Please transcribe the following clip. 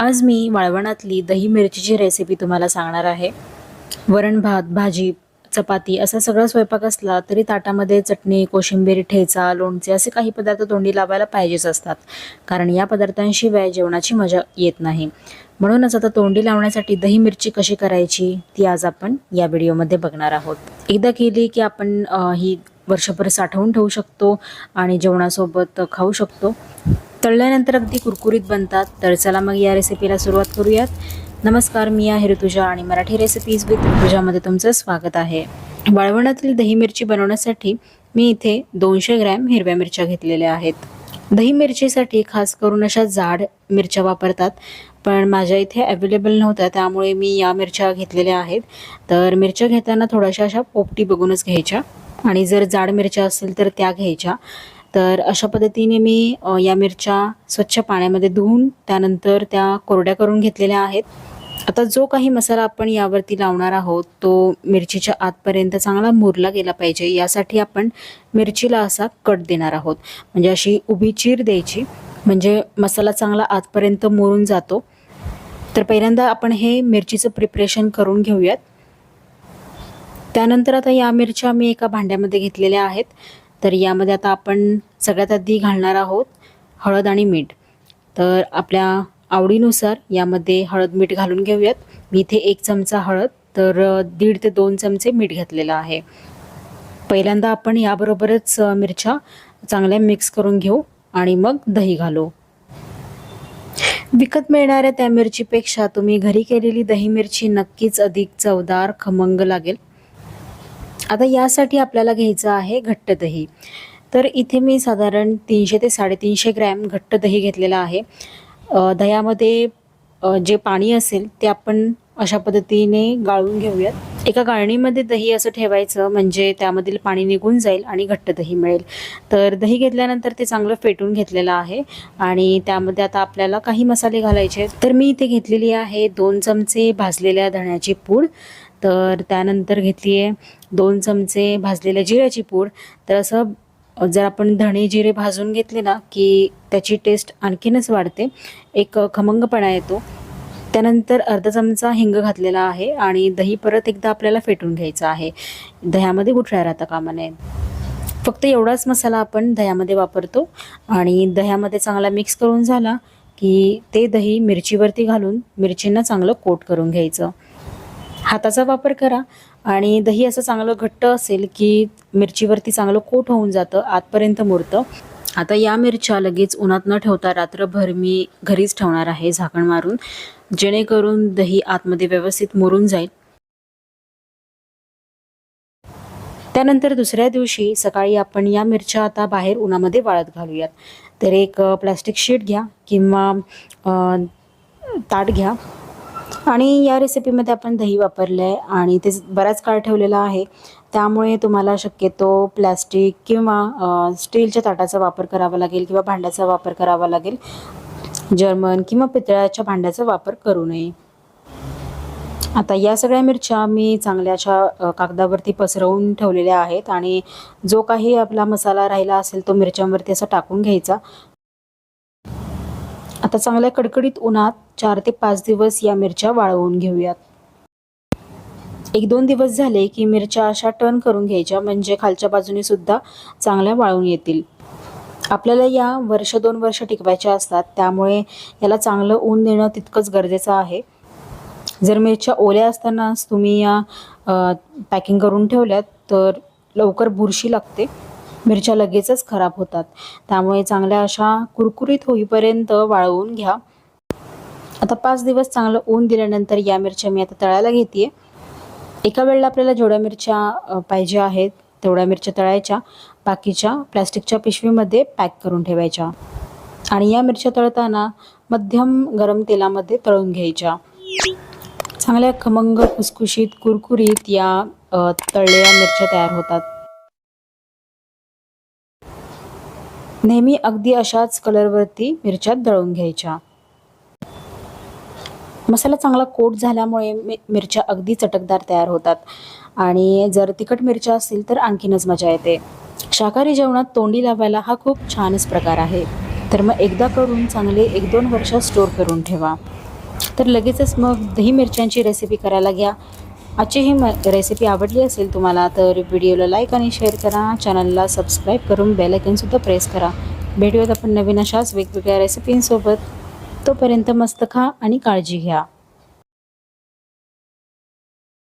आज मी वाळवणातली दही मिरचीची रेसिपी तुम्हाला सांगणार आहे. वरण भात भाजी चपाती असा सगळा स्वयंपाक असला तरी ताटामध्ये चटणी कोशिंबीर ठेचा लोणचे असे काही पदार्थ तोंडी लावायला पाहिजेच असतात. कारण या पदार्थांशिवाय जेवणाची मजा येत नाही. म्हणूनच आता तोंडी लावण्यासाठी दही मिरची कशी करायची ती आज आपण या व्हिडिओमध्ये बघणार आहोत. एकदा केली की आपण ही वर्षभर साठवून ठेवू शकतो आणि जेवणासोबत खाऊ शकतो. तळल्यानंतर अगदी कुरकुरीत बनतात. तर चला मग या रेसिपीला सुरुवात करूयात. नमस्कार मी आहे ऋतुजा आणि मराठी रेसिपीज विथ ऋतुजामध्ये तुमचं स्वागत आहे. वाळवणातील दही मिरची बनवण्यासाठी मी इथे दोनशे ग्रॅम हिरव्या मिरच्या घेतलेल्या आहेत. दही मिरचीसाठी खास करून अशा जाड मिरच्या वापरतात पण माझ्या इथे अवेलेबल नव्हत्या त्यामुळे मी या मिरच्या घेतलेल्या आहेत. तर मिरच्या घेताना थोड्याशा अशा पोपटी बघूनच घ्यायच्या आणि जर जाड मिरच्या असतील तर त्या घ्यायच्या. तर अशा पद्धतीने मी या मिरच्या स्वच्छ पाण्यामध्ये धुवून त्यानंतर त्या कोरड्या करून घेतलेल्या आहेत. आता जो काही मसाला आपण यावरती लावणार आहोत तो मिरचीच्या आतपर्यंत चांगला मुरला गेला पाहिजे. यासाठी आपण मिरचीला असा कट देणार आहोत. म्हणजे अशी उभी चीर द्यायची. म्हणजे मसाला चांगला आतपर्यंत मुरून जातो. तर पहिल्यांदा आपण हे मिरचीचं प्रिपरेशन करून घेऊयात. त्यानंतर आता या मिरच्या मी एका भांड्यामध्ये घेतलेल्या आहेत. तर यामध्ये आता आपण सगळ्यात आधी घालणार आहोत हळद आणि मीठ. तर आपल्या आवडीनुसार यामध्ये हळद मीठ घालून घेऊयात. मी इथे एक चमचा हळद तर दीड ते दोन चमचे मीठ घेतलेलं आहे. पहिल्यांदा आपण याबरोबरच मिरच्या चांगल्या मिक्स करून घेऊ आणि मग दही घालू. विकत मिळणाऱ्या त्या मिरचीपेक्षा तुम्ही घरी केलेली दही मिरची नक्कीच अधिक चवदार खमंग लागेल. आता यासाठी आपल्याला घ्यायचं आहे घट्ट दही. तर इथे मी साधारण तीनशे ते साडेतीनशे ग्रॅम घट्ट दही घेतलेलं आहे. दह्यामध्ये जे पाणी असेल ते आपण अशा पद्धतीने गाळून घेऊयात. एका गाळणीमध्ये दही असं ठेवायचं म्हणजे त्यामधील पाणी निघून जाईल आणि घट्ट दही मिळेल. तर दही घेतल्यानंतर ते चांगलं फेटून घेतलेलं आहे आणि त्यामध्ये आता आपल्याला काही मसाले घालायचे आहेत. तर मी इथे घेतलेली आहे दोन चमचे भाजलेल्या धण्याची पूड तर त्यानंतर घेतली आहे दोन चमचे भाजलेल्या जिऱ्याची पूड. तर असं जर आपण धणे जिरे भाजून घेतले ना की त्याची टेस्ट आणखीनच वाढते. एक खमंगपणा येतो. त्यानंतर अर्धा चमचा हिंग घातलेला आहे आणि दही परत एकदा आपल्याला फेटून घ्यायचं आहे. दह्यामध्ये गुठळ्या राहता कामा नये. फक्त एवढाच मसाला आपण दह्यामध्ये वापरतो आणि दह्यामध्ये चांगला मिक्स करून झाला की ते दही मिरचीवरती घालून मिरचींना चांगलं कोट करून घ्यायचं. हाताचा वापर करा. आणि दही असं चांगलं घट्ट असेल की मिरचीवरती चांगलं कोट होऊन जातं आतपर्यंत मुरतं. आता या मिरच्या लगेच उन्हात न ठेवता रात्रभर मी घरीच ठेवणार आहे झाकण मारून जेणेकरून दही आतमध्ये व्यवस्थित मुरून जाईल. त्यानंतर दुसऱ्या दिवशी सकाळी आपण या मिरच्या आता बाहेर उन्हामध्ये वाळत घालूयात. तर एक प्लॅस्टिक प्लास्टिक शीट घ्या किंवा ताट घ्या. आणि या रेसिपीमध्ये आपण दही वापरलं आहे आणि ते बराच काळ ठेवलेलं आहे. त्यामुळे तुम्हाला शक्यतो प्लॅस्टिक किंवा स्टीलच्या ताटाचा वापर करावा लागेल किंवा भांड्याचा वापर करावा लागेल. जर्मन किंवा पितळाच्या भांड्याचा वापर करू नये. आता या सगळ्या मिरच्या मी चांगल्या अशा कागदावरती पसरवून ठेवलेल्या आहेत आणि जो काही आपला मसाला राहिला असेल तो मिरच्यांवरती असा टाकून घ्यायचा. आता चांगल्या कडकडीत उन्हात चार ते पाच दिवस या मिरच्या वाळवून घेऊयात. एक दोन दिवस झाले की मिरच्या अशा टर्न करून घ्यायच्या म्हणजे खालच्या बाजूने सुद्धा चांगल्या वाळून येतील. आपल्याला या वर्ष दोन वर्ष टिकवायच्या असतात त्यामुळे याला चांगलं ऊन देणं तितकंच गरजेचं आहे. जर मिरच्या ओल्या असतानाच तुम्ही या पॅकिंग करून ठेवल्यात तर लवकर बुरशी लागते. मिरच्या लगेचच खराब होतात. त्यामुळे चांगल्या अशा कुरकुरीत होईपर्यंत वाळवून घ्या. आता पाच दिवस चांगलं ऊन दिल्यानंतर या मिरच्या मी आता तळायला घेते एका वेळेला आपल्याला जेवढ्या मिरच्या पाहिजे आहेत तेवढ्या मिरच्या तळायच्या. बाकीच्या प्लॅस्टिकच्या पिशवीमध्ये पॅक करून ठेवायच्या. आणि या मिरच्या तळताना मध्यम गरम तेलामध्ये तळून घ्यायच्या. चांगल्या खमंग खुसखुशीत कुरकुरीत या तळलेल्या मिरच्या तयार होतात. नेहमी अगदी अशाच कलरवरती मिरच्या दळून घ्यायच्या. मसाला चांगला कोट झाल्यामुळे मि मिरच्या अगदी चटकदार तयार होतात. आणि जर तिखट मिरच्या असतील तर आणखीनच मजा येते. शाकाहारी जेवणात तोंडी लावायला हा खूप छानच प्रकार आहे. तर मग एकदा करून चांगले एक दोन वर्ष स्टोर करून ठेवा. तर लगेचच मग दही मिरच्यांची रेसिपी करायला घ्या. आजची ही म रेसिपी आवडली असेल तुम्हाला तर व्हिडिओला लाईक आणि शेअर करा. चॅनलला सबस्क्राईब करून बेलायकनसुद्धा प्रेस करा. भेटूयात आपण नवीन अशाच वेगवेगळ्या रेसिपींसोबत तोपर्यंत मस्त खा आणि काळजी घ्या.